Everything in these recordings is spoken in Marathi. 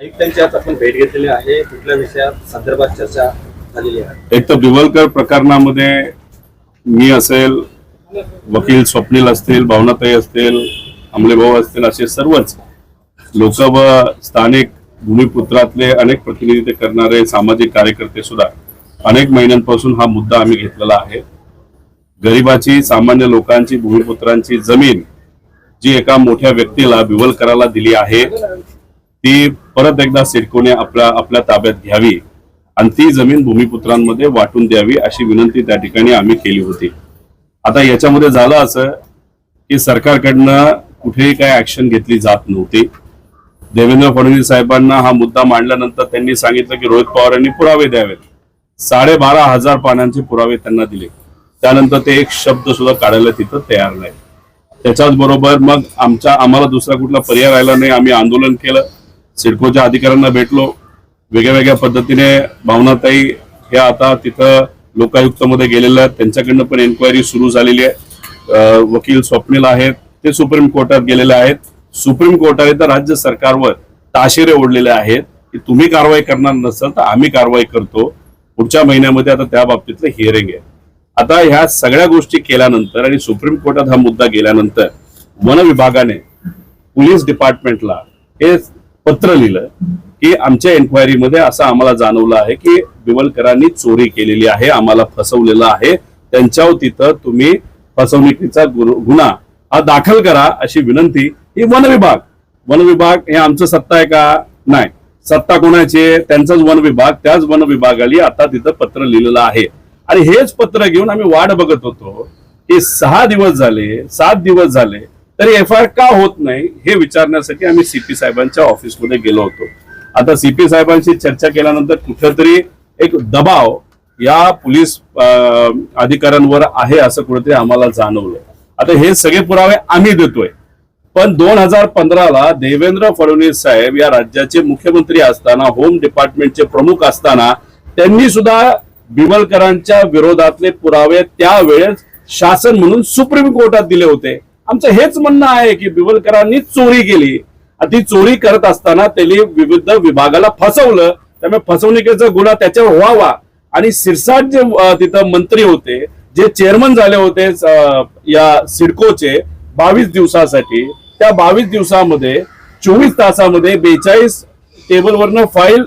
आयुक्तांची आज आपण भेट घेतलेली आहे. कुठल्या विषयात संदर्भात चर्चा झालेली आहे? एक तर बिवलकर प्रकरणामध्ये मी असेल वकील स्वप्नील असतील भावनाताई असतील अमलेभाऊ असतील असे सर्वच लोक व स्थानिक भूमिपुत्रातले अनेक प्रतिनिधित्व करणारे सामाजिक कार्यकर्ते सुद्धा अनेक महिन्यांपासून हा मुद्दा आम्ही घेतलेला आहे. गरिबाची सामान्य लोकांची भूमिपुत्रांची जमीन जी एका मोठ्या व्यक्तीला बिवलकराला दिली आहे ती परत एकदा सिडकोने आपल्या आपल्या ताब्यात घ्यावी आणि ती जमीन भूमिपुत्रांमध्ये वाटून द्यावी अशी विनंती त्या ठिकाणी आम्ही केली होती. आता याच्यामध्ये झालं असं की सरकारकडनं कुठेही काही ऍक्शन घेतली जात नव्हती. देवेंद्र फडणवीस साहेबांना हा मुद्दा मांडल्यानंतर त्यांनी सांगितलं की रोहित पवार यांनी पुरावे द्यावेत. साडेबारा हजार पानांचे पुरावे त्यांना दिले. त्यानंतर ते एक शब्द सुद्धा काढायला तिथं तयार नाही. त्याच्याच बरोबर मग आमच्या आम्हाला दुसरा कुठला पर्याय राहिला नाही आम्ही आंदोलन केलं. सिडकोच्या अधिकाऱ्यांना भेटलो. वेगळ्या वेगळ्या पद्धतीने भावनाताई हे आता तिथं लोकायुक्तमध्ये गेलेल्या आहेत. त्यांच्याकडनं पण एन्क्वायरी सुरू झालेली आहे. वकील स्वप्नील आहेत. ते सुप्रीम कोर्टात गेलेले आहेत. सुप्रीम कोर्टाने तर राज्य सरकारवर ताशेरे ओढलेले आहेत की तुम्ही कारवाई करणार नसाल तर आम्ही कारवाई करतो. पुढच्या महिन्यामध्ये आता त्या बाबतीतलं हिअरिंग आहे. आता ह्या सगळ्या गोष्टी केल्यानंतर आणि सुप्रीम कोर्टात हा मुद्दा गेल्यानंतर वन विभागाने पोलीस डिपार्टमेंटला हे पत्र लिहिलं की आमच्या एन्क्वायरीमध्ये असं आम्हाला जाणवलं आहे की बिवलकरांनी चोरी केलेली आहे आम्हाला फसवलेलं आहे. त्यांच्यावर तिथं तुम्ही फसवणुकीचा गुन्हा हा दाखल करा अशी विनंती ही वन विभाग. वन विभाग हे आमचं सत्ता आहे का? नाही. सत्ता कोणाची आहे? त्यांचाच वन विभाग. त्याच वन विभागाली आता तिथं पत्र लिहिलेलं आहे. आणि हेच पत्र घेऊन आम्ही वाट बघत होतो की सहा दिवस झाले सात दिवस झाले तर एफ आय आर का होत नाही हे विचारण्यासाठी आम्ही सीपी साहेबांच्या ऑफिसमध्ये गेलो होतो. आता सीपी साहेबांशी चर्चा केल्यानंतर कुठेतरी एक दबाव या पोलीस अधिकाऱ्यांवर आहे असं कुठेतरी आम्हाला जाणवलं. आता हे सगळे पुरावे आम्ही देतोय. पण दोन हजार पंधराला देवेंद्र फडणवीस साहेब या राज्याचे मुख्यमंत्री असताना होम डिपार्टमेंटचे प्रमुख असताना त्यांनी सुद्धा बिमलकरांच्या विरोधातले पुरावे त्यावेळेस शासन म्हणून सुप्रीम कोर्टात दिले होते. आमचं हेच म्हणणं आहे की बिवलकरांनी चोरी केली. ती चोरी करत असताना त्यांनी विविध विभागाला फसवलं. त्यामुळे फसवणुकीचा गुन्हा त्याच्यावर व्हावा. आणि सिरसाट जे तिथं मंत्री होते जे चेअरमन झाले होते या सिडकोचे बावीस दिवसासाठी त्या बावीस दिवसामध्ये चोवीस तासामध्ये बेचाळीस टेबलवरनं फाईल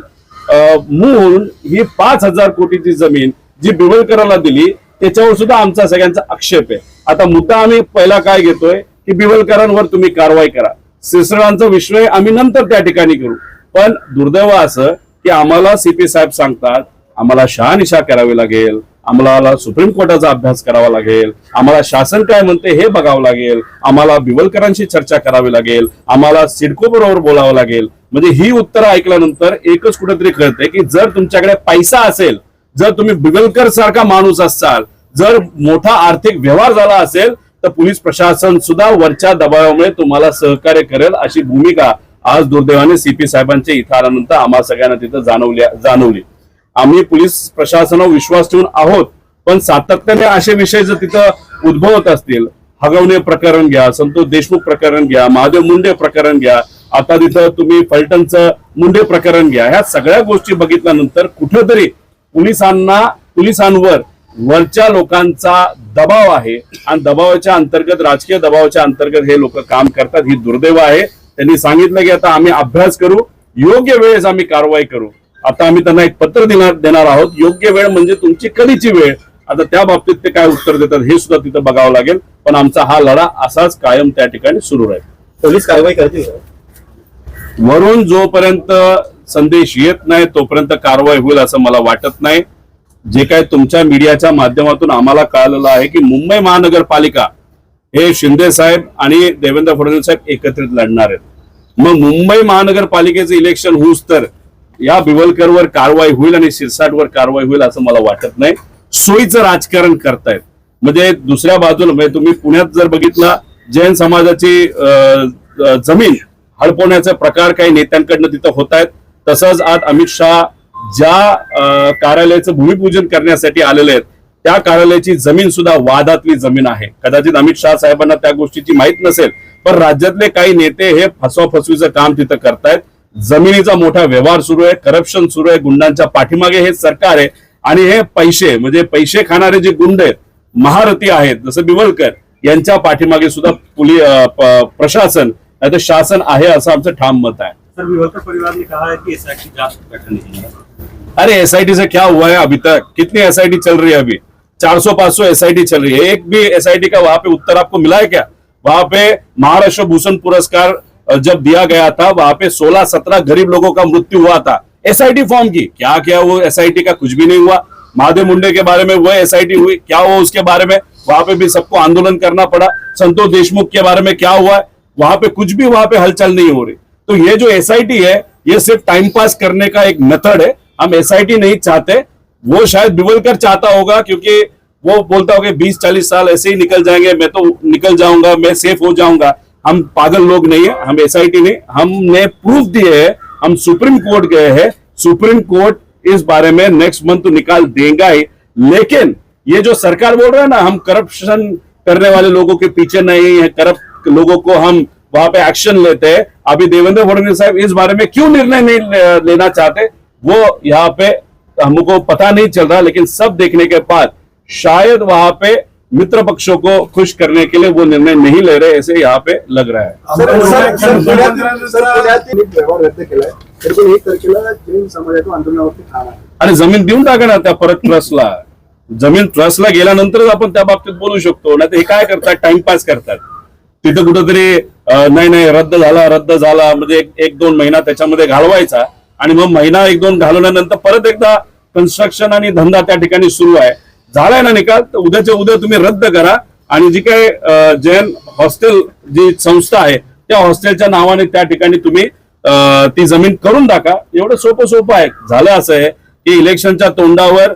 मूव्ह होऊन ही पाच हजार कोटीची जमीन जी बिवलकराला दिली त्याच्यावर सुद्धा आमचा सगळ्यांचा आक्षेप आहे. आता मुद्दा आम्ही पहिला काय घेतोय की बिवलकरांवर तुम्ही कारवाई करा. सिसरांचा विषय आम्ही नंतर त्या ठिकाणी करू. पण दुर्दैव असं की आम्हाला सीपी साहेब सांगतात आम्हाला शहानिशा करावी लागेल आम्हाला सुप्रीम कोर्टाचा अभ्यास करावा लागेल आम्हाला शासन काय म्हणते हे बघावं लागेल आम्हाला बिवलकरांशी चर्चा करावी लागेल आम्हाला सिडको बरोबर बोलावं लागेल. म्हणजे ही उत्तरं ऐकल्यानंतर एकच कुठेतरी कळते की जर तुमच्याकडे पैसा असेल जर तुम्ही बिवलकर सारखा माणूस असाल जर मोठा आर्थिक व्यवहार झाला असेल तर पोलीस प्रशासन सुद्धा वरच्या दबावामुळे तुम्हाला सहकार्य करेल अशी भूमिका आज दुर्दैवाने सीपी साहेबांच्या इथारानंतर आम्हा आम्हाला सगळ्यांना तिथं जाणवली जाणवली. आम्ही पोलीस प्रशासनावर विश्वास ठेवून आहोत पण सातत्याने असे विषय जर तिथं उद्भवत असतील हगवणे प्रकरण घ्या संतोष देशमुख प्रकरण घ्या महादेव मुंडे प्रकरण घ्या आता तिथं तुम्ही फलटणचं मुंडे प्रकरण घ्या ह्या सगळ्या गोष्टी बघितल्यानंतर कुठेतरी पोलिसांना पोलिसांवर वरच्या लोकांचा दबाव आहे आणि दबावाच्या अंतर्गत राजकीय दबावाच्या अंतर्गत हे लोक काम करतात. ही दुर्दैव आहे. त्यांनी सांगितलं की आता आम्ही अभ्यास करू योग्य वेळेस आम्ही कारवाई करू. आता आम्ही त्यांना एक पत्र देणार देणार आहोत. योग्य वेळ म्हणजे तुमची कधीची वेळ? आता त्या बाबतीत ते काय उत्तर देतात हे सुद्धा तिथं बघावं लागेल. पण आमचा हा लढा असाच कायम त्या ठिकाणी सुरू राहील. पोलीस कारवाई करतील? वरून जोपर्यंत संदेश येत नाही तोपर्यंत कारवाई होईल असं मला वाटत नाही. जे काय तुमच्या मीडियाच्या माध्यमातून आम्हाला कळालेलं आहे की मुंबई महानगरपालिका हे शिंदे साहेब आणि देवेंद्र फडणवीस साहेब एकत्रित लढणार आहेत. मग मुंबई महानगरपालिकेचं इलेक्शन होऊस तर या बिवलकरवर कारवाई होईल आणि शिरसाटवर कारवाई होईल असं मला वाटत नाही. सोयीचं राजकारण करतायत. म्हणजे दुसऱ्या बाजूला म्हणजे तुम्ही पुण्यात जर बघितला जैन समाजाची अं, जमीन हडपवण्याचे प्रकार काही नेत्यांकडनं तिथं होत आहेत तसंच आज अमित शहा ज्या कार्यालयाचं भूमिपूजन करण्यासाठी आलेले आहेत त्या कार्यालयाची जमीन सुद्धा वादातली जमीन आहे. कदाचित अमित शहा साहेबांना त्या गोष्टीची माहीत नसेल पण राज्यातले काही नेते हे फसवा फसवीचं काम तिथं करतायत. जमिनीचा मोठा व्यवहार सुरू आहे करप्शन सुरू आहे गुंडांच्या पाठीमागे हे सरकार आहे आणि हे पैसे म्हणजे पैसे खाणारे जे गुंड आहेत महारथी आहेत जसं बिवलकर यांच्या पाठीमागे सुद्धा पोली प्रशासन नाही तर शासन आहे असं आमचं ठाम मत आहे. सर विवलकर परिवार ने कहा है कि की जांच अरे एसआईटी से क्या हुआ है अभी तक? कितनी एस चल रही है अभी? 400-500 एस चल रही है। एक भी एसआईटी का वहाँ पे उत्तर आपको मिला है क्या? वहाँ पे महाराष्ट्र भूषण पुरस्कार जब दिया गया था, वहाँ पे 16-17 गरीब लोगों का मृत्यु हुआ था। एसआईटी फॉर्म की? क्या क्या वो एसआईटी का कुछ भी नहीं हुआ? महादेव मुंडे के बारे में वो एस हुई? क्या हुआ उसके बारे में? वहाँ पे भी सबको आंदोलन करना पड़ा। संतोष देशमुख के बारे में क्या हुआ? वहाँ पे कुछ भी वहाँ पे हलचल नहीं हो रही। तो ये जो एसआईटी है, ये सिर्फ़ टाइम पास करने का एक मेथड है। हम एसआईटी नहीं चाहते, वो शायद बिवलकर चाहता होगा, क्योंकि वो बोलता होगा, बीस चालीस साल ऐसे ही निकल जाएँगे, मैं तो निकल जाऊँगा, मैं सेफ़ हो जाऊँगा। हम पागल लोग नहीं है, हम एसआईटी नहीं, हमने प्रूफ दिए है, हम सुप्रीम कोर्ट गए हैं, सुप्रीम कोर्ट इस बारे में नेक्स्ट मंथ निकाल देगा ही। लेकिन ये जो सरकार बोल रहा है ना, हम करप्शन करने वाले लोगों के पीछे नहीं है करप्ट लोगों को हम वहाँ पे एक्शन लेते हैं। अभी देवेंद्र फडणवीस साहब इस बारे में क्यों निर्णय नहीं लेना चाहते? वो यहाँ पे हमको पता नहीं चल रहा लेकिन सब देखने के बाद शायद वहां पे मित्र पक्षों को खुश करने के लिए वो निर्णय नहीं ले रहे ऐसे यहाँ पे लग रहा है आणि जमीन देऊन टाका ना त्या परत ट्रस्टला जमीन ट्रस्टला गेल्यानंतरच आपण त्या बाबतीत बोलू शकतो नाही हे काय करतात टाइमपास करतात तिथं कुठंतरी नाही नाही रद्द झाला रद्द झाला म्हणजे एक एक दोन महिना त्याच्यामध्ये घालवायचा आणि मग महिना एक दोन घालवल्यानंतर परत एकदा कन्स्ट्रक्शन आणि धंदा त्या ठिकाणी सुरू आहे. झालाय ना निकाल? तर उद्याच्या उद्या तुम्ही रद्द करा. आणि जी काय जैन हॉस्टेल जी संस्था आहे त्या हॉस्टेलच्या नावाने त्या ठिकाणी तुम्ही ती जमीन करून टाका. एवढं सोपं सोपं आहे. झालं असं आहे की इलेक्शनच्या तोंडावर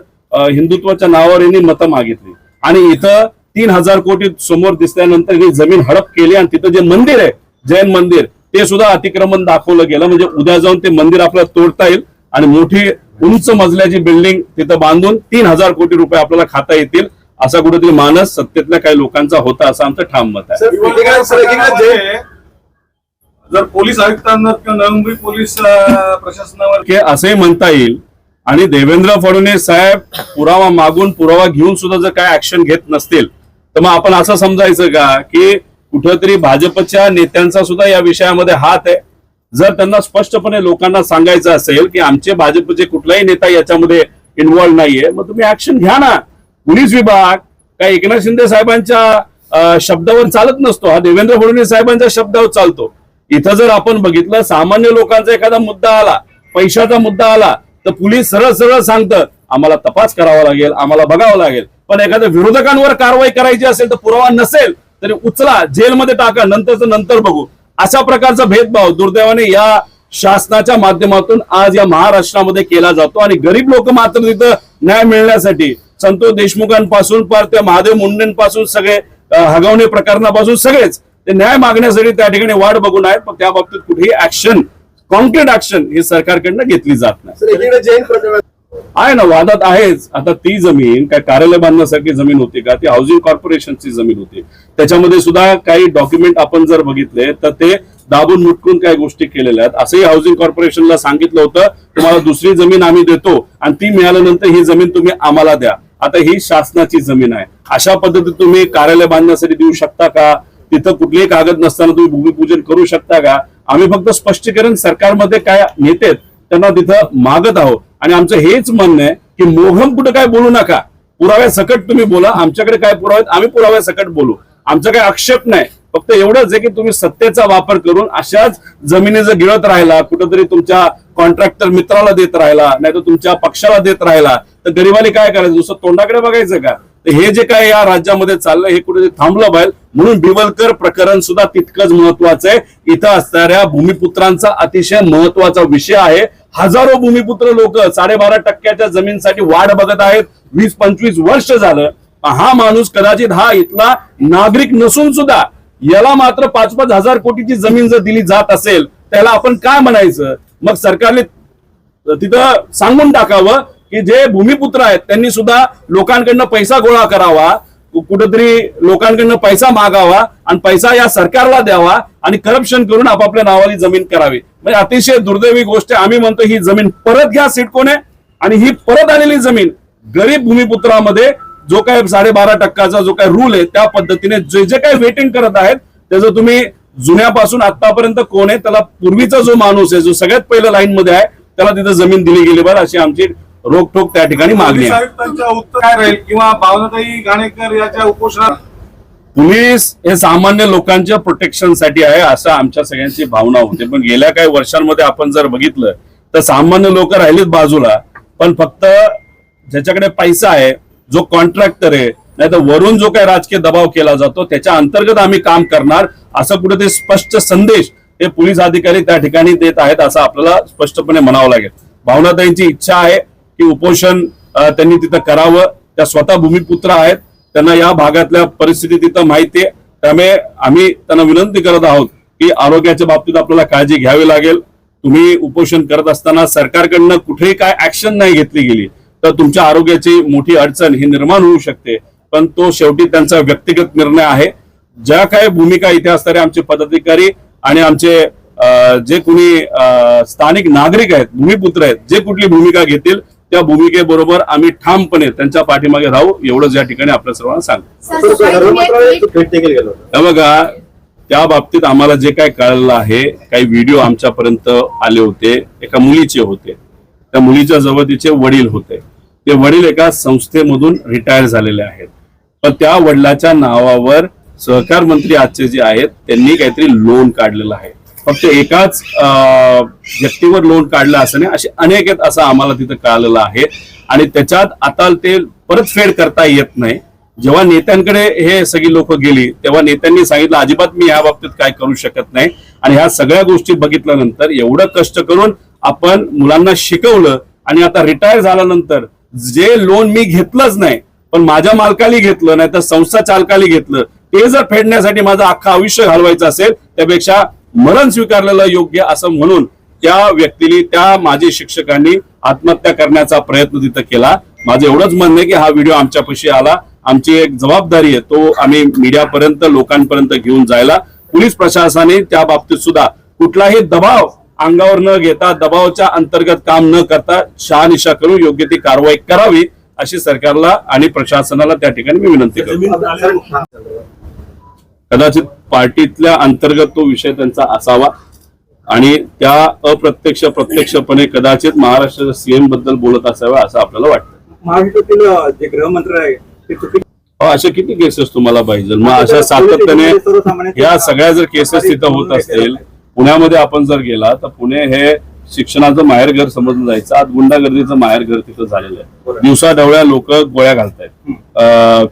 हिंदुत्वाच्या नावावर यांनी मतं मागितली. आणि इथं तीन हजार कोटी समोर दिसल्यानंतर ही जमीन हडप केली आणि तिथं जे मंदिर आहे जैन मंदिर ते सुद्धा अतिक्रमण दाखवलं गेलं. म्हणजे उद्या जाऊन ते मंदिर आपल्याला तोडता येईल आणि मोठी उंच मजल्याची बिल्डिंग तिथं बांधून तीन हजार कोटी रुपये आपल्याला खाता येतील असा कुठेतरी मानस सत्तेतल्या काही लोकांचा होता असं आमचं ठाम मत आहे. जर पोलीस आयुक्तांना किंवा नवी पोलीस प्रशासनावर की असंही म्हणता येईल. आणि देवेंद्र फडणवीस साहेब पुरावा मागून पुरावा घेऊन सुद्धा जर काय ऍक्शन घेत नसतील तर मग आपण असं समजायचं का की कुठंतरी भाजपच्या नेत्यांचा सुद्धा या विषयामध्ये हात आहे. जर त्यांना स्पष्टपणे लोकांना सांगायचं असेल की आमचे भाजपचे कुठलाही नेता याच्यामध्ये इन्व्हॉल्व नाहीये मग तुम्ही ऍक्शन घ्या ना. पोलीस विभाग काय एकनाथ शिंदे साहेबांच्या शब्दावर चालत नसतो. हा देवेंद्र फडणवीस साहेबांच्या शब्दावर चालतो. इथं जर आपण बघितलं सामान्य लोकांचा एखादा मुद्दा आला पैशाचा मुद्दा आला तर पोलीस सरळ सरळ सांगतं आम्हाला तपास करावा लागेल आम्हाला बघावं लागेल. पण एखाद्या विरोधकांवर कारवाई करायची असेल तर पुरावा नसेल. तरी उचला जेलमध्ये टाका नंतरच नंतर बघू. अशा प्रकारचा भेदभाव दुर्दैवाने या शासनाच्या माध्यमातून आज या महाराष्ट्रामध्ये केला जातो आणि गरीब लोक मात्र तिथं न्याय मिळण्यासाठी संतोष देशमुखांपासून पार त्या महादेव मुंडेंपासून सगळे हगवणे प्रकरणापासून सगळेच ते न्याय मागण्यासाठी त्या ठिकाणी वाट बघून आहेत पण त्या बाबतीत कुठेही ऍक्शन कॉन्क्रीट ऍक्शन हे सरकारकडनं घेतली जात नाही. आहे ना वादात आहेच. आता ती जमीन काय कार्यालय बांधण्यासारखी जमीन होती का? ती हाऊसिंग कॉर्पोरेशनची जमीन होती. त्याच्यामध्ये सुद्धा काही डॉक्युमेंट आपण जर बघितले तर ते दाबून मुटकून काही गोष्टी केलेल्या आहेत. असंही हाऊसिंग कॉर्पोरेशनला सांगितलं होतं तुम्हाला दुसरी जमीन आम्ही देतो आणि ती मिळाल्यानंतर ही जमीन तुम्ही आम्हाला द्या. आता ही शासनाची जमीन आहे. अशा पद्धतीत तुम्ही कार्यालय बांधण्यासाठी देऊ शकता का? तिथं कुठलेही कागद नसताना तुम्ही भूमिपूजन करू शकता का? आम्ही फक्त स्पष्टीकरण सरकारमध्ये काय नेते त्यांना तिथं मागत आहोत. आणि आमचं हेच म्हणणं आहे की मोघम कुठं काय बोलू नका. पुराव्या सकट तुम्ही बोला आमच्याकडे काय पुरावे आम्ही पुराव्या सकट बोलू. आमचा काही आक्षेप नाही. फक्त एवढंच आहे की तुम्ही सत्तेचा वापर करून अशाच जमिनी जर गिळत राहिला कुठंतरी तुमच्या कॉन्ट्रॅक्टर मित्राला देत राहिला नाही तर तुमच्या पक्षाला देत राहिला तर गरिबाने काय करायचं? दुसरं तोंडाकडे बघायचं का? तर हे जे काय या राज्यामध्ये चाललंय हे कुठेतरी थांबलं पाहिजे म्हणून बिवलकर प्रकरण सुद्धा तितकंच महत्वाचं आहे. इथं असणाऱ्या भूमिपुत्रांचा अतिशय महत्त्वाचा विषय आहे. हजारो भूमिपुत्र लोक साडेबारा टक्क्याच्या जमीनसाठी वाढ बघत आहेत. वीस पंचवीस वर्ष झालं. हा माणूस कदाचित हा इथला नागरिक नसून सुद्धा याला मात्र पाच पाच हजार कोटीची जमीन जर दिली जात असेल त्याला आपण काय म्हणायचं? मग सरकारने तिथं सांगून टाकावं. की जे भूमिपुत्र आहेत त्यांनी सुद्धा लोकांकडनं पैसा गोळा करावा कुठेतरी कुठंतरी लोकांकडनं पैसा मागावा आणि पैसा या सरकारला द्यावा आणि करप्शन करून आपापल्या नावाने जमीन करावी. म्हणजे अतिशय दुर्दैवी गोष्ट आहे. आम्ही म्हणतो ही जमीन परत घ्या सिडकोने आणि ही परत आलेली जमीन गरीब भूमिपुत्रामध्ये जो काय साडेबारा टक्काचा जो काय रूल आहे त्या पद्धतीने जे जे काही वेटिंग करत आहेत त्याचं तुम्ही जुन्यापासून आतापर्यंत कोण आहे त्याला पूर्वीचा जो माणूस आहे जो सगळ्यात पहिलं लाईन मध्ये आहे त्याला तिथं जमीन दिली गेली बरं अशी आमची रोकठोक त्या ठिकाणी मागणी आहे. उत्तर काय राहील? किंवा भावनाताई घाणेकर याच्या उपोषणात? पोलीस हे सामान्य लोकांच्या प्रोटेक्शनसाठी आहे असं आमच्या सगळ्यांची भावना होती. पण गेल्या काही वर्षांमध्ये आपण जर बघितलं तर सामान्य लोक राहिलीत बाजूला पण फक्त ज्याच्याकडे पैसा आहे जो कॉन्ट्रॅक्टर आहे नाही तर वरून जो काही राजकीय दबाव केला जातो त्याच्या अंतर्गत आम्ही काम करणार असं कुठे ते स्पष्ट संदेश हे पोलीस अधिकारी त्या ठिकाणी देत आहेत असं आपल्याला स्पष्टपणे म्हणावं लागेल. भावनाताईंची इच्छा आहे की उपोषण त्यांनी तिथं करावं. त्या स्वतः भूमिपुत्र आहेत. त्यांना या भागातल्या परिस्थिती तिथं माहिती आहे. त्यामुळे आम्ही त्यांना विनंती करत आहोत की आरोग्याच्या बाबतीत आपल्याला काळजी घ्यावी लागेल. तुम्ही उपोषण करत असताना सरकारकडनं कुठेही काय ऍक्शन नाही घेतली गेली तर तुमच्या आरोग्याची मोठी अडचण ही निर्माण होऊ शकते. पण तो शेवटी त्यांचा व्यक्तिगत निर्णय आहे. ज्या काही भूमिका इथे असणारे आमचे पदाधिकारी आणि आमचे जे कोणी स्थानिक नागरिक आहेत भूमिपुत्र आहेत जे कुठली भूमिका घेतील त्या भूमिकेबरोबर आम्ही ठामपणे त्यांच्या पाठीमागे राहू एवढंच या ठिकाणी आपल्या सर्वांना सांगतो. हे बघा त्या बाबतीत आम्हाला जे काय कळलं आहे काही व्हिडिओ आमच्यापर्यंत आले होते एका मुलीचे होते. त्या मुलीच्या जवळ तिचे वडील होते. ते वडील एका संस्थेमधून रिटायर झालेले आहेत. पण त्या वडिलाच्या नावावर सहकार मंत्री आजचे जे आहेत त्यांनी काहीतरी लोन काढलेलं आहे. फक्त एकाच व्यक्तीवर लोन काढलं असं नाही असे अनेक आहेत असं आम्हाला तिथं कळालेलं आहे. आणि त्याच्यात आता ते परतफेड करता येत नाही. जेव्हा नेत्यांकडे हे सगळी लोक गेली तेव्हा नेत्यांनी सांगितलं अजिबात मी या बाबतीत काय करू शकत नाही. आणि ह्या सगळ्या गोष्टी बघितल्यानंतर एवढं कष्ट करून आपण मुलांना शिकवलं आणि आता रिटायर झाल्यानंतर जे लोन मी घेतलंच नाही पण माझ्या मालकाली घेतलं नाही तर संस्था चालकाली घेतलं ते जर फेडण्यासाठी माझं अख्खं आयुष्य घालवायचं असेल त्यापेक्षा मरण स्वीकारलेलं योग्य असं म्हणून त्या व्यक्तीने त्या माजी शिक्षकांनी आत्महत्या करण्याचा प्रयत्न तिथं केला. माझं एवढंच म्हणणं आहे की हा व्हिडिओ आमच्यापाशी आला. आमची एक जबाबदारी आहे तो आम्ही मीडियापर्यंत लोकांपर्यंत घेऊन जायला. पोलीस प्रशासनाने त्या बाबतीत सुद्धा कुठलाही दबाव अंगावर न घेता दबावाच्या अंतर्गत काम न करता शहानिशा करून योग्य ती कारवाई करावी अशी सरकारला आणि प्रशासनाला त्या ठिकाणी मी विनंती करतो. कदाचित पार्टीतल्या अंतर्गत तो विषय त्यांचा असावा आणि त्या अप्रत्यक्ष प्रत्यक्षपणे कदाचित महाराष्ट्राच्या सीएमबद्दल बोलत असावा असं आपल्याला वाटतं. महाराष्ट्रातील जे गृहमंत्री आहे ते चुकी अहो, अशा किती केसेस तुम्हाला पाहिजे मग अशा सातत्याने या सगळ्या जर केसेस तिथं होत असतील पुण्यामध्ये आपण जर गेला तर पुणे हे शिक्षणाचं माहेरघर समजलं जायचं. आज गुंडागर्दीचं माहेरघर तिथं झालेलं आहे. दिवसा ढवळ्या लोक गोळ्या घालतायत.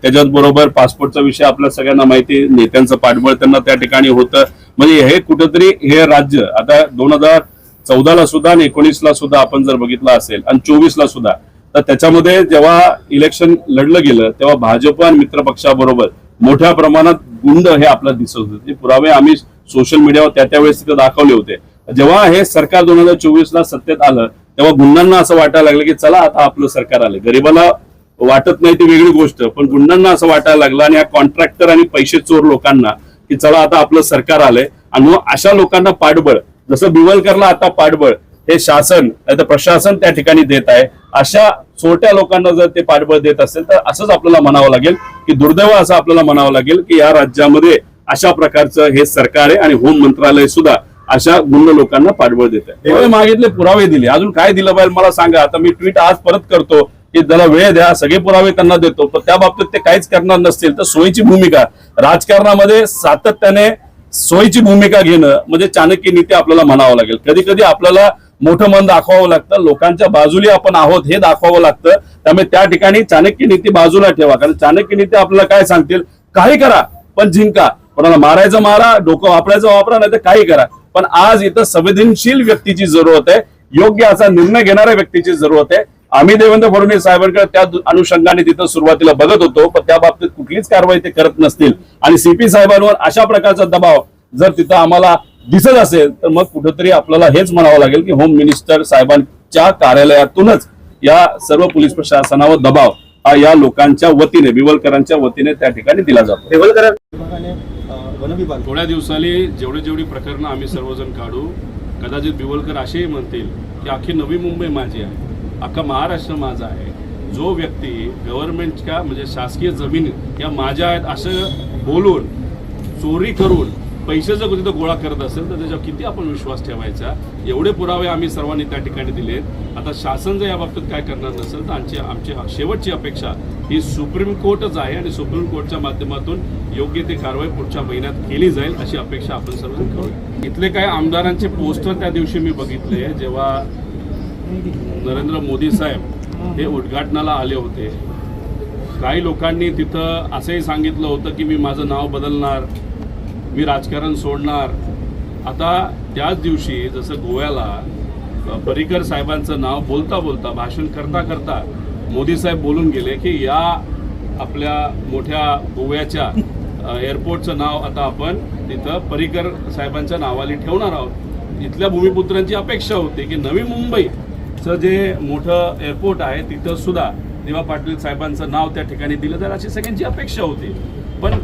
त्याच्याच बरोबर पासपोर्टचा विषय आपल्या सगळ्यांना माहिती. नेत्यांचं पाठबळ त्यांना त्या ठिकाणी होतं. म्हणजे हे कुठंतरी हे राज्य आता दोन हजार चौदाला सुद्धा आणि एकोणीसला सुद्धा आपण जर बघितलं असेल आणि चोवीसला सुद्धा तर त्याच्यामध्ये जेव्हा इलेक्शन लढलं गेलं तेव्हा भाजप आणि मित्र पक्षाबरोबर मोठ्या प्रमाणात गुंड हे आपल्याला दिसत होते. पुरावे आम्ही सोशल मीडियावर त्या त्यावेळेस तिथे दाखवले होते. जेव्हा हे सरकार दोन हजार चोवीस ला सत्तेत आलं तेव्हा गुंडांना असं वाटायला लागलं की चला आता आपलं सरकार आलं. गरीबाला वाटत नाही ती वेगळी गोष्ट पण गुंडांना असं वाटायला लागलं आणि या कॉन्ट्रॅक्टर आणि पैसे चोर लोकांना की चला आता आपलं सरकार आलंय. आणि मग अशा लोकांना पाठबळ जसं बिवलकरला आता पाठबळ हे शासन नाही तर प्रशासन त्या ठिकाणी देत आहे. अशा छोट्या लोकांना जर ते पाठबळ देत असेल तर असंच आपल्याला म्हणावं लागेल की दुर्दैव असं आपल्याला म्हणावं लागेल की या राज्यामध्ये अशा प्रकारचं हे सरकार आहे आणि होम मंत्रालय सुद्धा अशा गुंड लोकांना पाठबळ देत आहे. एवढे मागितले पुरावे दिले. अजून काय दिलं पाहिजे मला सांगा. आता मी ट्विट आज परत करतो की त्याला वेळ द्या सगळे पुरावे त्यांना देतो. पण त्या बाबतीत ते काहीच करणार नसतील. तर सोयीची भूमिका राजकारणामध्ये सातत्याने सोयीची भूमिका घेणं म्हणजे चाणक्य नीती आपल्याला म्हणावं लागेल. कधी कधी आपल्याला मोठं मन दाखवावं लागतं. लोकांच्या बाजूली आपण आहोत हे दाखवावं लागतं. त्यामुळे त्या ठिकाणी चाणक्य नीती बाजूला ठेवा. कारण चाणक्य नीती आपल्याला काय सांगतील? काही करा पण जिंका. कोणाला मारायचं मारा डोकं वापरायचं वापरा नाही तर काही करा. पण आज इथं संवेदनशील व्यक्तीची जरूरत आहे. योग्य असा निर्णय घेणाऱ्या व्यक्तीची जरूरत आहे. आम्ही देवेंद्र फडणवीस साहेबांकडे त्या अनुषंगाने तिथं सुरुवातीला बघत होतो पण त्या बाबतीत कुठलीच कारवाई ते करत नसतील. आणि सीपी साहेबांवर अशा प्रकारचा दबाव जर तिथं आम्हाला दिसत असेल तर मग कुठेतरी आपल्याला हेच म्हणावं लागेल की होम मिनिस्टर साहेबांच्या कार्यालयातूनच या सर्व पोलीस प्रशासनावर दबाव हा या लोकांच्या वतीने बिवलकरांच्या वतीने त्या ठिकाणी दिला जातो. वन विभाग. थोड्या दिवसांनी जेवढी जेवढी प्रकरणं आम्ही सर्वजण काढू कदाचित बिवलकर असेही म्हणतील की अख्खी नवी मुंबई माझी आहे अख्खा महाराष्ट्र माझा आहे. जो व्यक्ती गव्हर्नमेंटच्या म्हणजे शासकीय जमीन या माझ्या आहेत असं बोलून चोरी करून पैसे जर तिथं गोळा करत असेल तर त्याच्यावर किती आपण विश्वास ठेवायचा? एवढे पुरावे आम्ही सर्वांनी त्या ठिकाणी दिलेत आता शासन जर या बाबतीत काय करणार नसेल तर आमची आमची शेवटची अपेक्षा ही सुप्रीम कोर्टच आहे आणि सुप्रीम कोर्टच्या माध्यमातून योग्य ती कारवाई पुढच्या महिन्यात केली जाईल अशी अपेक्षा आपण सर्वजण करू. इथले काही आमदारांचे पोस्टर त्या दिवशी मी बघितले जेव्हा नरेंद्र मोदी साहेब हे उद्घाटनाला आले होते. काही लोकांनी तिथं असंही सांगितलं होतं की मी माझं नाव बदलणार. मी राजकारण सोडणार. आता त्याच दिवशी जसं गोव्याला पर्रिकर साहेबांचं नाव बोलता बोलता भाषण करता करता मोदी साहेब बोलून गेले की या आपल्या मोठ्या गोव्याच्या एअरपोर्टचं नाव आता आपण तिथं पर्रिकर साहेबांच्या नावाली ठेवणार आहोत. इथल्या भूमिपुत्रांची अपेक्षा होती की नवी मुंबईचं जे मोठं एअरपोर्ट आहे तिथं सुद्धा दिवा पाटील साहेबांचं नाव त्या ठिकाणी दिलं जाईल अशी सगळ्यांची अपेक्षा होती. पण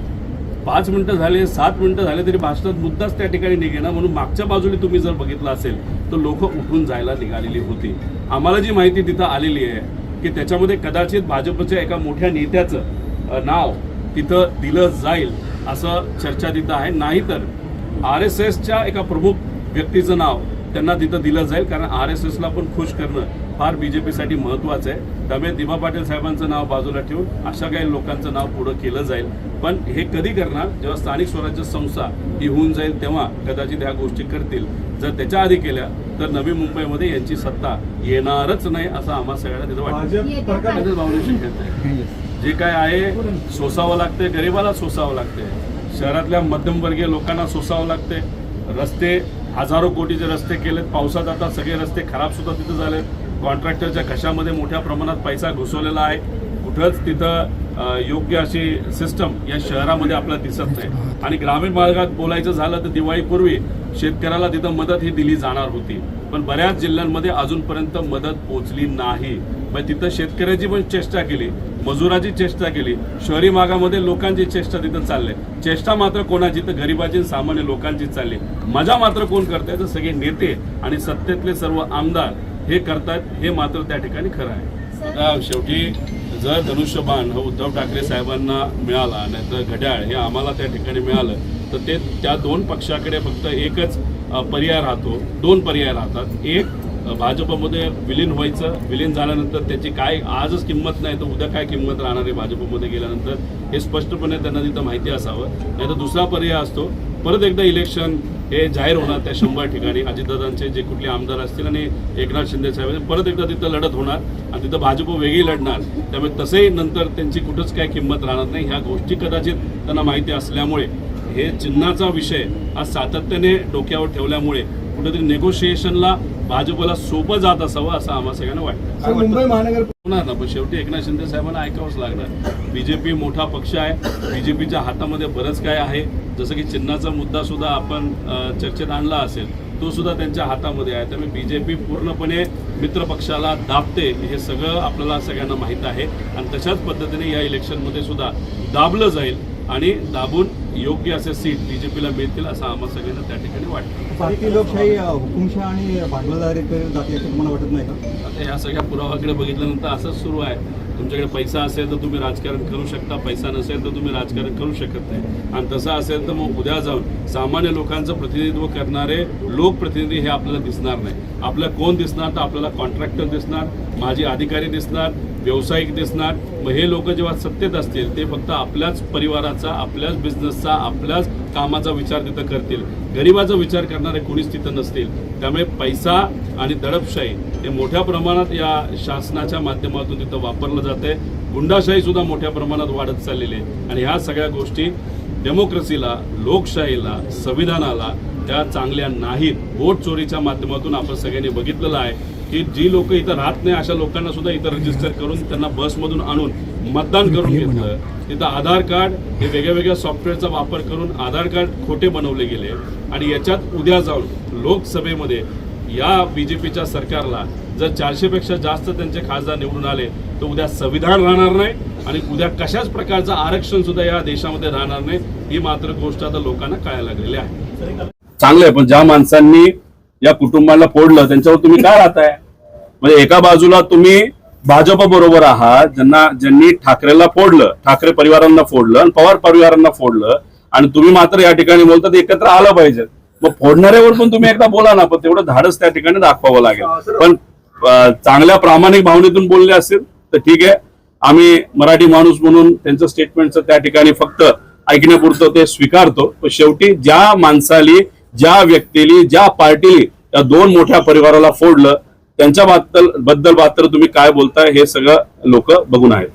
पाच मिनटं झाले सात मिनटं झाले तरी भाषणात मुद्दाच त्या ठिकाणी निघेना म्हणून मागच्या बाजूने तुम्ही जर बघितलं असेल तर लोक उठून जायला निघालेली होती. आम्हाला जी माहिती तिथं आलेली आहे की त्याच्यामध्ये कदाचित भाजपच्या एका मोठ्या नेत्याचं नाव तिथं दिलं जाईल असं चर्चा तिथं आहे. नाहीतर आर एस एसच्या एका प्रमुख व्यक्तीचं नाव त्यांना तिथं दिलं जाईल कारण आर एस एसला पण खुश करणं फार बीजेपीसाठी महत्वाचं आहे. त्यामुळे दिबा पाटील साहेबांचं नाव बाजूला ठेवून अशा काही लोकांचं नाव पुढं केलं जाईल. पण हे कधी करणार? जेव्हा स्थानिक स्वराज्य संस्था ही होऊन जाईल तेव्हा कदाचित ह्या गोष्टी करतील. जर त्याच्या आधी केल्या तर नवी मुंबईमध्ये यांची सत्ता येणारच नाही असं आम्हा सगळ्यांना तिथं वाटतं. खेळत जे काय आहे सोसावं लागते गरिबाला सोसावं लागते शहरातल्या मध्यमवर्गीय लोकांना सोसावं लागते रस्ते हजारो कोटीचे रस्ते केलेत पावसात आता सगळे रस्ते खराब सुद्धा तिथं झालेत. कॉन्ट्रॅक्टरच्या कशामध्ये मोठ्या प्रमाणात पैसा घुसवलेला आहे कुठंच तिथं योग्य अशी सिस्टम या शहरामध्ये आपल्याला दिसत नाही. आणि ग्रामीण भागात बोलायचं झालं तर दिवाळीपूर्वी शेतकऱ्याला तिथं मदत ही दिली जाणार होती. पण बऱ्याच जिल्ह्यांमध्ये अजूनपर्यंत मदत पोचली नाही. मग तिथं शेतकऱ्याची पण चेष्टा केली मजुराची चेष्टा केली शहरी भागामध्ये लोकांची चेष्टा तिथं चालली. चेष्टा मात्र कोणाची? तर गरिबाची सामान्य लोकांची चालली. मजा मात्र कोण करताय तर सगळे नेते आणि सत्तेतले सर्व आमदार हे करतायत हे मात्र त्या ठिकाणी खरं आहे. शेवटी जर धनुष्यबाण हा उद्धव ठाकरे साहेबांना मिळाला नाही तर घड्याळ हे आम्हाला त्या ठिकाणी मिळालं तर ते त्या दोन पक्षाकडे फक्त एकच पर्याय राहतो. दोन पर्याय राहतात. एक भाजपमध्ये विलीन व्हायचं. विलीन झाल्यानंतर त्याची काय आजच किंमत नाही तर उद्या काय किंमत राहणार आहे भाजपमध्ये गेल्यानंतर? हे स्पष्टपणे त्यांना तिथं माहिती असावं. नाही तर दुसरा पर्याय असतो परत एकदा इलेक्शन हे जाहीर होणार त्या शंभर ठिकाणी. अजितदादांचे जे कुठले आमदार असतील आणि एकनाथ शिंदे साहेब परत एकदा तिथं लढत होणार आणि तिथं भाजप वेगळी लढणार. त्यामुळे तसंही नंतर त्यांची कुठंच काय किंमत राहणार नाही. ह्या गोष्टी कदाचित त्यांना माहिती असल्यामुळे हे चिन्हाचा विषय हा सातत्याने डोक्यावर ठेवल्यामुळे कुठेतरी नेगोशिएशनला भाजपला सोपं जात असावं असं आम्हा सगळ्यांना वाटतं. मुंबई महानगर होणार ना पण शेवटी एकनाथ शिंदे साहेबांना ऐकावंच लागणार. बीजेपी मोठा पक्ष आहे. बीजेपीच्या हातामध्ये बरंच काय आहे. जसं की चिन्हाचा मुद्दा सुद्धा आपण चर्चेत आणला असेल तो सुद्धा त्यांच्या हातामध्ये आहे. त्यामुळे बीजेपी पूर्णपणे मित्र पक्षाला दाबते हे सगळं आपल्याला सगळ्यांना माहीत आहे. आणि तशाच पद्धतीने या इलेक्शनमध्ये सुद्धा दाबलं जाईल आणि दाबून योग्य असे सीट बीजेपीला मिळतील असं आम्हा सगळ्यांना त्या ठिकाणी वाटतं. भारतीय लोकशाही हुकुमशाह आणि भांडवलदारी जाते असं तुम्हाला वाटत नाही का? आता ह्या सगळ्या पुरावाकडे बघितल्यानंतर असंच सुरू आहे. तुमच्याकडे पैसा असेल तर तुम्ही राजकारण करू शकता पैसा नसेल तर तुम्ही राजकारण करू शकत नाही. आणि तसं असेल तर मग उद्या जाऊन सामान्य लोकांचं प्रतिनिधित्व करणारे लोकप्रतिनिधी हे आपल्याला दिसणार नाही. आपल्याला कोण दिसणार तर आपल्याला कॉन्ट्रॅक्टर दिसणार माजी अधिकारी दिसणार व्यावसायिक दिसणार मग हे लोक जेव्हा सत्तेत असतील ते फक्त आपल्याच परिवाराचा आपल्याच बिझनेसचा आपल्याच कामाचा विचार तिथं करतील. गरिबाचा विचार करणारे कोणीच तिथं नसतील. त्यामुळे पैसा आणि दडपशाही हे मोठ्या प्रमाणात या शासनाच्या माध्यमातून तिथं वापरलं जाते गुंडाशाही सुद्धा मोठ्या प्रमाणात वाढत चाललेली आहे. आणि ह्या सगळ्या गोष्टी डेमोक्रेसीला लोकशाहीला संविधानाला त्या चांगल्या नाहीत. वोट चोरीच्या माध्यमातून आपण सगळ्यांनी बघितलेलं आहे. की जी लोक इथं राहत नाही अशा लोकांना सुद्धा इथं रजिस्टर करून त्यांना बसमधून आणून मतदान करून घेतलं. तिथं आधार कार्ड हे वेगळ्या वेगळ्या सॉफ्टवेअरचा वापर करून आधार कार्ड खोटे बनवले गेले. आणि याच्यात उद्या जाऊन लोकसभेमध्ये या बीजेपीच्या सरकारला जर चारशे पेक्षा जास्त त्यांचे खासदार निवडून आले तर उद्या संविधान राहणार नाही आणि उद्या कशाच प्रकारचं आरक्षण सुद्धा या देशामध्ये राहणार नाही ही मात्र गोष्ट आता लोकांना कळायला लागलेली आहे. चांगलं आहे पण ज्या माणसांनी या कुटुंबाला फोडलं त्यांच्यावर तुम्ही काय राहताय? म्हणजे एका बाजूला तुम्ही भाजप बरोबर आहात ज्यांना ज्यांनी ठाकरेला फोडलं ठाकरे परिवारांना फोडलं आणि पवार परिवारांना फोडलं आणि तुम्ही मात्र या ठिकाणी बोलतात एकत्र आलं पाहिजे. मग फोडणाऱ्यावर पण तुम्ही एकदा बोला ना पण तेवढं धाडस त्या ठिकाणी दाखवावं लागेल. पण चांगल्या प्रामाणिक भावनेतून बोलले असेल तर ठीक आहे. आम्ही मराठी माणूस म्हणून त्यांचं स्टेटमेंटचं त्या ठिकाणी फक्त ऐकण्यापुरतं ते स्वीकारतो. पण शेवटी ज्या माणसाली ज्या व्यक्तीली ज्या पार्टीली त्या दोन मोठ्या परिवाराला फोडलं त्यांच्या बद्दल बद्दल मात्र तुम्ही काय बोलताय हे सगळं लोक बघून आहेत.